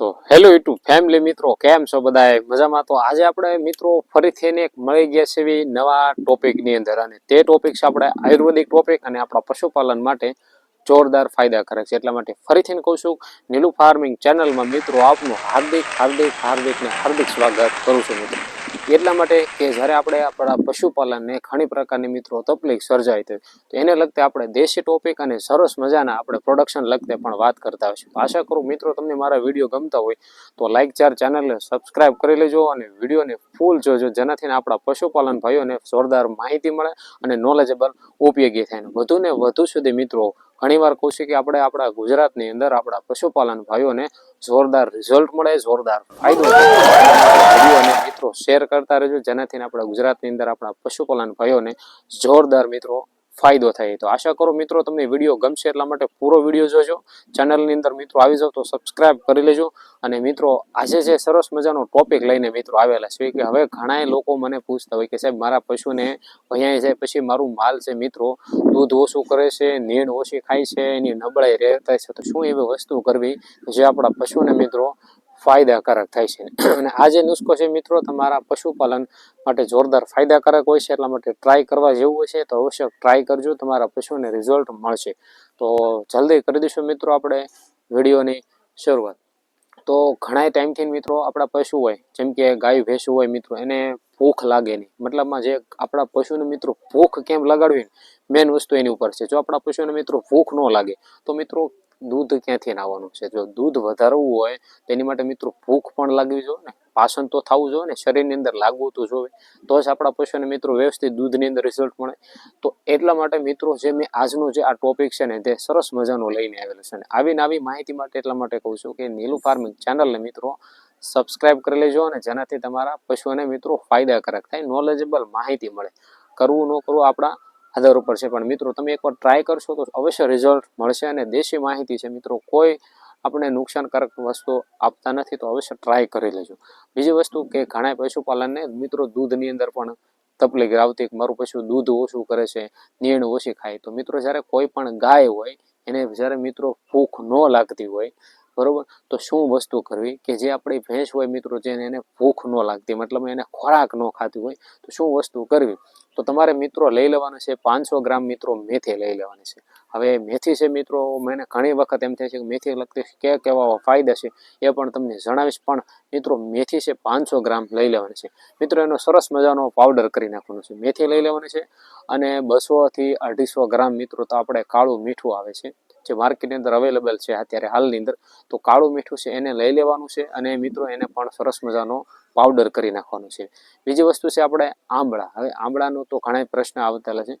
તો hello YouTube family મિત્રો, કેમ છો બધાએ મજામાં? તો આજે આપણે મિત્રો ફરીથી એને એક મળી ગયા છે એવી નવા ટોપિકની અંદર. અને તે ટોપિક છે આપણે આયુર્વેદિક ટોપિક અને આપણા પશુપાલન માટે જોરદાર ફાયદાકારક છે. એટલા માટે ફરીથી કહું છું, નીલુ ફાર્મિંગ ચેનલમાં મિત્રો આપનું હાર્દિક હાર્દિક હાર્દિક ને હાર્દિક સ્વાગત કરું છું મિત્રો. એટલા માટે કે જ્યારે આપણે આપણા પશુપાલનને ઘણી પ્રકારની મિત્રો તકલીફ સર્જાય તો એને લગતે આપણે દેશી ટોપિક અને સરસ મજાના આપણે પ્રોડક્શન લગતે પણ વાત કરતા હોઈશું. આશા કરું મિત્રો તમને મારા વીડિયો ગમતા હોય તો લાઈક ચાર ચેનલને સબસ્ક્રાઇબ કરી લેજો અને વિડીયોને ફૂલ જોજો. જેનાથી આપણા પશુપાલન ભાઈઓને જોરદાર માહિતી મળે અને નોલેજેબલ ઉપયોગી થાય. વધુ ને વધુ સુધી મિત્રો ઘણીવાર કહું છું કે આપણે આપણા ગુજરાતની અંદર આપણા પશુપાલન ભાઈઓને જોરદાર રિઝલ્ટ મળે, જોરદાર ફાયદો અને મિત્રો શેર કરતા રહેજો. જેનાથી આપણા ગુજરાતની અંદર આપણા પશુપાલન ભાઈઓને જોરદાર મિત્રો ફાયદો થાય. તો આશા કરો મિત્રો તમને વીડિયો ગમશે એટલા માટે પૂરો વીડિયો જોજો. ચેનલની અંદર મિત્રો આવી જાવ તો સબસ્ક્રાઇબ કરી લેજો. અને મિત્રો આજે જે સરસ મજાનો ટોપિક લઈને મિત્રો આવેલા છે કે હવે ઘણા લોકો મને પૂછતા હોય કે સાહેબ, મારા પશુને ભયાઈ જાય પછી મારું માલ છે મિત્રો, દૂધ ઓછું કરે છે, નીણ ઓછી ખાય છે, એની નબળાઈ રહેતા છે, તો શું એવી વસ્તુ કરવી? જે આપણા પશુને મિત્રો ફાયદાકારક થાય છે. અને આ જે નુસ્ખો છે મિત્રો, તમારા પશુપાલન માટે જોરદાર ફાયદાકારક હોય છે, એટલા માટે ટ્રાય કરવા જેવું હોય છે, તો અવશ્ય ટ્રાય કરજો, તમારા પશુને રિઝલ્ટ મળશે. તો જલ્દી કરી દઈશું મિત્રો આપણે વિડીયોની શરૂઆત. તો ઘણા ટાઈમથી મિત્રો આપણા પશુ હોય, જેમ કે ગાય, ભેંસું હોય મિત્રો, એને ભૂખ લાગે નહીં. મતલબમાં જે આપણા પશુને મિત્રો ભૂખ કેમ લગાડવી મેઇન વસ્તુ એની ઉપર છે. જો આપણા પશુને મિત્રો ભૂખ ન લાગે, તો મિત્રો દૂધ ક્યાંથી આવવાનું છે? જો દૂધ વધારવું હોય, તેની માટે મિત્રો ભૂખ પણ લાગવી જોઈએ ને. પાચન તો થવું જોઈએ ને, શરીરની અંદર લાગવું તો જોઈએ. તો જ આપણા પશુને મિત્રો વ્યવસ્થિત દૂધની અંદર રિઝલ્ટ મળે. તો એટલા માટે મિત્રો જે મેં આજનો જે આ ટોપિક છે ને, તે સરસ મજાનો લઈને આવેલો છે. અને આવી નવી માહિતી માટે એટલા માટે કહું છું કે નીલું ફાર્મિંગ ચેનલને મિત્રો સબસ્ક્રાઇબ કરી લેજો અને જેનાથી તમારા પશુઓને મિત્રો ફાયદાકારક થાય નોલેજેબલ માહિતી મળે. કરવું ન કરવું આપણા આધાર ઉપર છે. પણ મિત્રો, તમે એકવાર ટ્રાય કરશો તો અવશ્ય રિઝલ્ટ મળશે અને દેશી માહિતી છે. મિત્રો, કોઈ આપણે નુકસાનકારક વસ્તુ આપતા નથી તો અવશ્ય ટ્રાય કરી લેજો. બીજી વસ્તુ કે ઘણા પશુપાલનને મિત્રો દૂધની અંદર પણ તકલીફ આવતી મારું પશુ દૂધ ઓછું કરે છે, નીણ ઓછી ખાય. તો મિત્રો, જ્યારે કોઈ પણ ગાય હોય, એને જ્યારે મિત્રો ભૂખ ન લાગતી હોય બરોબર? તો શું વસ્તુ કરવી? કે જે આપણી ભેંસ હોય મિત્રો જેને એને ભૂખ ન લાગતી, મતલબ એને ખોરાક ન ખાતી હોય, તો શું વસ્તુ કરવી? તો તમારે મિત્રો લઈ લેવાનું છે પાંચસો ગ્રામ મિત્રો મેથી લઈ લેવાની છે. હવે મેથી છે મિત્રો, મને ઘણી વખત એમ થાય છે કે મેથી લગતી કે કેવા ફાયદા છે, એ પણ તમને જણાવીશ. પણ મિત્રો, મેથી છે પાંચસો ગ્રામ લઈ લેવાની છે. મિત્રો, એનો સરસ મજાનો પાવડર કરી નાખવાનો છે. મેથી લઈ લેવાની છે અને બસોથી અઢીસો ગ્રામ મિત્રો, તો આપણે કાળું મીઠું આવે છે. જે માર્કેટની અંદર અવેલેબલ છે અત્યારે હાલની અંદર, તો કાળું મીઠું છે એને લઈ લેવાનું છે અને મિત્રો એને પણ સરસ મજાનો પાવડર કરી નાખવાનો છે. બીજી વસ્તુ છે આપણે આંબળા. હવે આંબળાનો તો ઘણા પ્રશ્ન આવતા છે.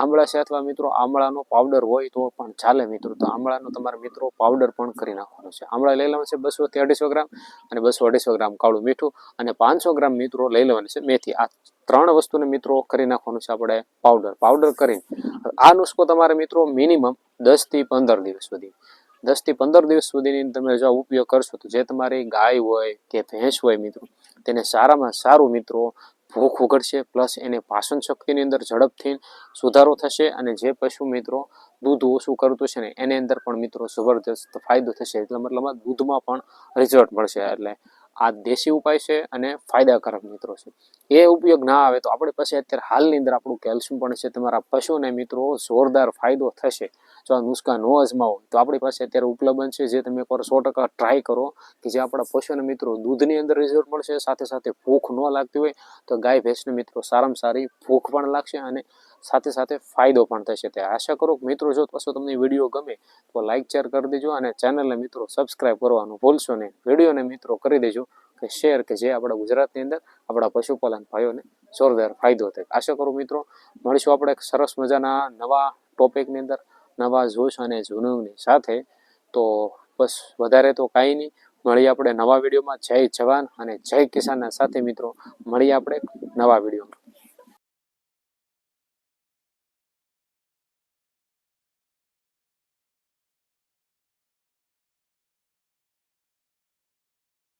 આંબળા છે અથવા મિત્રો આમળાનો પાવડર હોય તો પણ ચાલે મિત્રો. તો આમળાનો તમારા મિત્રો પાવડર પણ કરી નાખવાનો છે. આમળા લઈ લેવાનું છે બસોથી અઢીસો ગ્રામ અને બસો અઢીસો ગ્રામ કાળું મીઠું અને પાંચસો ગ્રામ મિત્રો લઈ લેવાની છે મેથી. આ ત્રણ વસ્તુને મિત્રો કરી નાખવાનું છે આપણે પાવડર પાવડર કરીને આ નુસ્ખો તમારે મિત્રો મિનિમમ દસથી પંદર દિવસ સુધી. દસથી પંદર દિવસ સુધીની તમે જો ઉપયોગ કરશો તો જે તમારી ગાય હોય કે ભેંસ હોય મિત્રો, તેને સારામાં સારું મિત્રો ભૂખ ઉઘડશે પ્લસ એને પાચન શક્તિની અંદર ઝડપથી સુધારો થશે અને જે પશુ મિત્રો દૂધ ઓછું કરતું છે ને, એની અંદર પણ મિત્રો જબરદસ્ત ફાયદો થશે. એટલે મતલબ દૂધમાં પણ રિઝલ્ટ મળશે. એટલે આ દેશી ઉપાય છે અને ફાયદાકારક મિત્રો છે. એ ઉપયોગ ના આવે તો આપણી પાસે અત્યારે હાલની અંદર આપણું કેલ્શિયમ પણ છે, તમારા પશુને મિત્રો જોરદાર ફાયદો થશે. જો આ નુસ્ખા ન અજમાવો તો આપણી પાસે અત્યારે ઉપલબ્ધ છે, જે તમે એકવાર સો ટકા ટ્રાય કરો કે જે આપણા પશુને મિત્રો દૂધની અંદર રિઝલ્ટ મળશે, સાથે સાથે ભૂખ ન લાગતી હોય તો ગાય, ભેંસને મિત્રો સારામાં સારી ભૂખ પણ લાગશે અને સાથે સાથે ફાયદો પણ થશે તે આશા કરું મિત્રો જો પાછો તમને વીડિયો ગમે તો લાઇક શેર કરી દેજો અને ચેનલને મિત્રો સબસ્ક્રાઈબ કરવાનું ભૂલશો નહીં. વિડીયોને મિત્રો કરી દેજો કે શેર કે જે આપણા ગુજરાતની અંદર આપણા પશુપાલન ભાઈઓને જોરદાર ફાયદો થાય. આશા કરું મિત્રો મળીશું આપણે એક સરસ મજાના નવા ટોપિકની અંદર, નવા જોશ અને જુનૂની સાથે. તો બસ વધારે તો કાંઈ નહીં. મળીએ આપણે નવા વિડીયોમાં. જય જવાન અને જય કિસાનના સાથે મિત્રો મળીએ આપણે નવા વિડીયોમાં.